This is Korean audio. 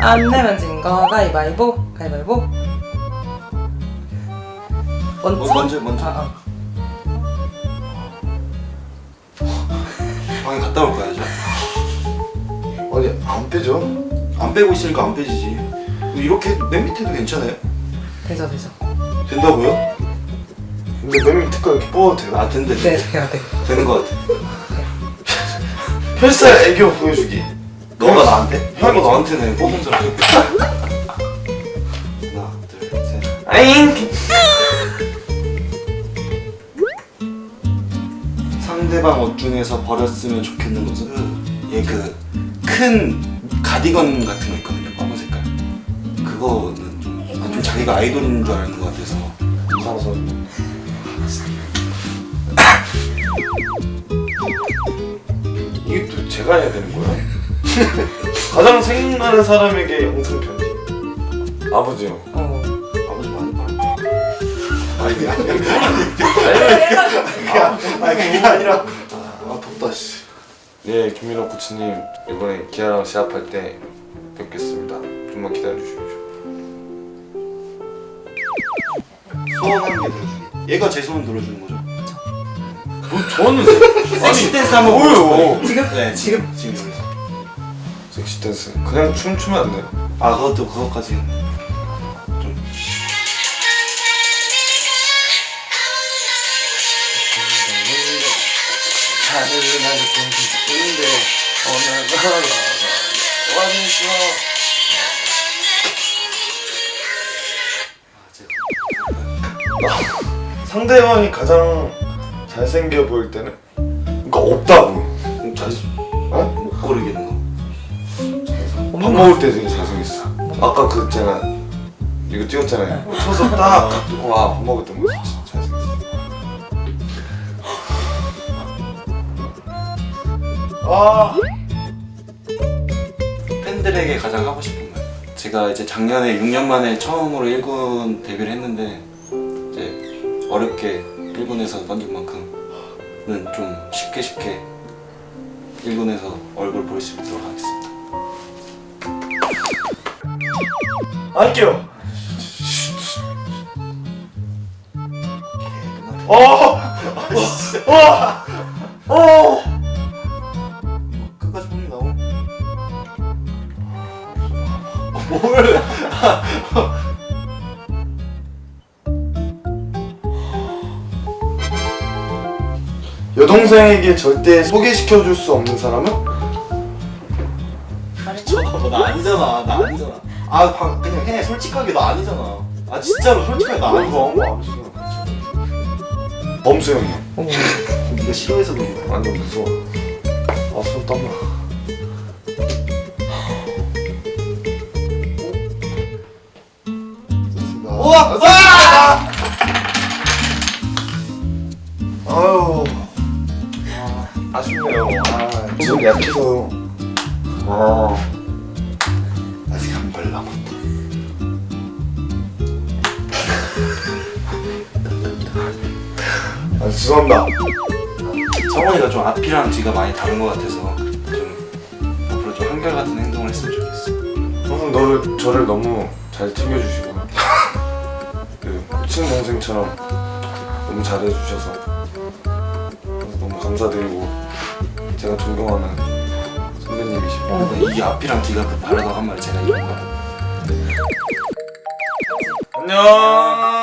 안 내면 진거 가위바위보 가위바위보 먼저? 어, 먼저, 먼저. 아, 방에 갔다 올 거야, 저. 아니 안 빼죠? 안 빼고 있으니까 안 빼지지. 이렇게 맨 밑에도 괜찮아요? 아. 되죠 되죠 된다고요? 근데 맨 밑에 거 이렇게 뽑아도 돼요? 아, 된대. 네 돼요 돼 되는 거 같아. 펼살 애교 보여주기 너가 나한테? 형이 너한테 내가 뽑은 줄 알고. 하나, 둘, 셋. 아잉 상대방 옷 중에서 버렸으면 좋겠는 것은 얘그큰 가디건 같은 거 있거든요 검은 색깔 그거는 좀, 아, 좀 자기가 아이돌인 줄 아는 것 같아서 무서워서 이게 또 제가 해야 되는 거야? 가장 생각나는 사람에게 영상 편지 아버지요 어. 아버지 많이 봐 아니 아니 아니 그게 아니라 아 덥다 씨 예, 김민호 코치님 이번에 기아랑 시합할 때 뵙겠습니다. 좀만 기다려 주십시오. 소원 한개 들어주기 얘가 제 소원 들어주는 거죠? 뭐 저는 섹시 댄스 한번? 보고 싶어요. 지금? 네 지금 지금 섹시 댄스 그냥 춤 추면 안 돼요? 아 그것도 그것까지는 좀 하늘을 나를 보는데 어느 나라 와주셔 상대방이 가장 잘생겨 보일 때는 그러니까 없다고 잘 어? 못 고르겠는 거 밥 먹을 때 되게 잘생겼어 아까 그 제가 이거 찍었잖아요. 쳐서 딱 와, 밥 먹을 때 모습 진짜 잘생겼어. 아, 팬들에게 가장 하고 싶은 말 제가 이제 작년에 6년 만에 처음으로 1군 데뷔를 했는데 이제 어렵게 1군에서 던진 만큼은 좀 쉽게 쉽게 1군에서 얼굴 볼 수 있도록 할게요 어! 어! 어! 끝까지 보면 나오 뭘 여동생에게 절대 소개시켜줄 수 없는 사람은? 어, 나 아니잖아 나 아니잖아 아 방- 그냥 해. 솔직하게 나 아니잖아. 아 진짜로 솔직하게 나 아니고 범수 형이요 어머. 네가 싫어해서 그런 거야 완전 무서워. 아 손 땀나. 우와! 아유. 아쉽네요. 아 지금 약해서. 아아 남았다 아, 죄송합니다. 성원이가 좀 앞이랑 뒤가 많이 다른 것 같아서 좀 앞으로 좀 한결같은 행동을 했으면 좋겠어 항상 너를 저를 너무 잘 챙겨주시고. 그 친동생처럼 너무 잘해주셔서 그래서 너무 감사드리고 제가 존경하는 선배님이시고 근데 이 앞이랑 뒤가 그 다르다고 한말 제가 이런 거 안녕